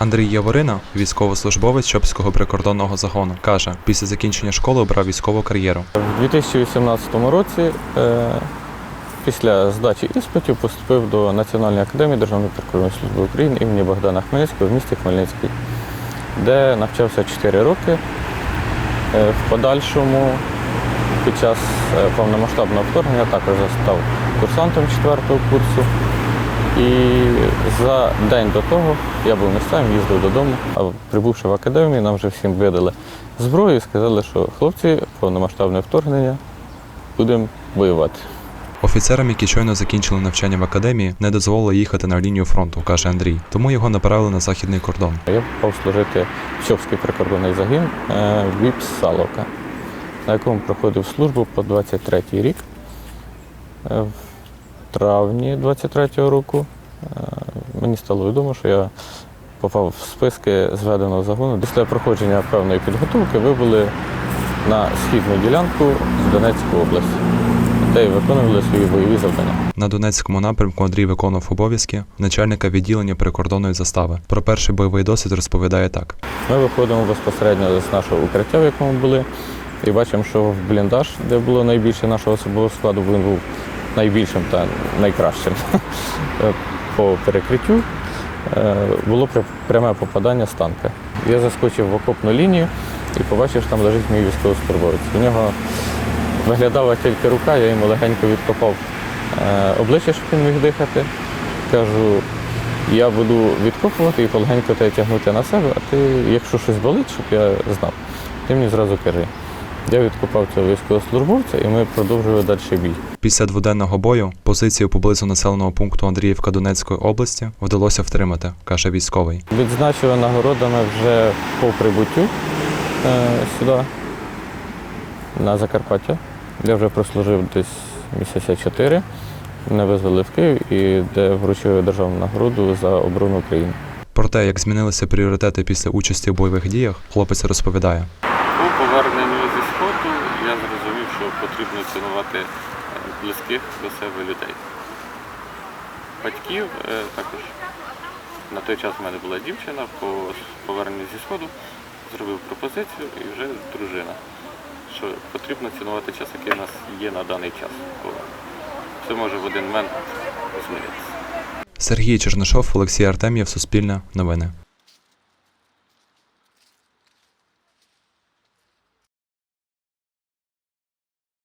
Андрій Яворина, військовослужбовець Чопського прикордонного загону, каже, після закінчення школи обрав військову кар'єру. У 2018 році, е, після здачі іспитів, поступив до Національної академії Державної прикордонної служби України імені Богдана Хмельницького в місті Хмельницький, де навчався 4 роки. Е, В подальшому, під час е, повномасштабного вторгнення, також став курсантом 4 курсу. І за день до того я був місцевим, їздив додому, а прибувши в академію, нам вже всім видали зброю і сказали, що хлопці, повномасштабне вторгнення, будемо воювати. Офіцерам, які щойно закінчили навчання в академії, не дозволили їхати на лінію фронту, каже Андрій. Тому його направили на західний кордон. Я попав служити в Чопський прикордонний загін е, ВІПС Салока, на якому проходив службу по 23-й рік. Травні 23-го року е, мені стало відомо, що я попав в списки зведеного загону. Після проходження певної підготовки вибули на східну ділянку з Донецької області, де й виконували свої бойові завдання. На Донецькому напрямку Андрій виконував обов'язки начальника відділення прикордонної застави. Про перший бойовий досвід розповідає так. Ми виходимо безпосередньо з нашого укриття, в якому були, і бачимо, що в бліндаж, де було найбільше нашого особового складу, він був найбільшим та найкращим. По перекриттю е, було пряме попадання з танка. Я заскочив в окопну лінію і побачив, що там лежить мій військовослужбовець. У нього виглядала тільки рука, я йому легенько відкопав е, обличчя, щоб він міг дихати. Кажу, я буду відкопувати і полегенько тебе тягнути на себе, а ти, якщо щось болить, щоб я знав, ти мені зразу кажи. Я відкопав цього військовослужбовця і ми продовжували далі бій. Після дводенного бою позицію поблизу населеного пункту Андріївка Донецької області вдалося втримати, каже військовий. Відзначили нагородами вже по прибуттю е, сюди, на Закарпаття. Я вже прослужив десь місяця чотири. Мене визвали в Київ і де вручили державну нагороду за оборону України. Про те, як змінилися пріоритети після участі в бойових діях, хлопець розповідає. Зі сходу я зрозумів, що потрібно цінувати е, близьких до себе людей. Батьків е, також. На той час в мене була дівчина, по поверненню зі сходу зробив пропозицію і вже дружина. Що потрібно цінувати час, який у нас є на даний час. Бо це може в один момент змінитися. Сергій Чернишов, Олексій Артем'єв, Суспільне, Новини.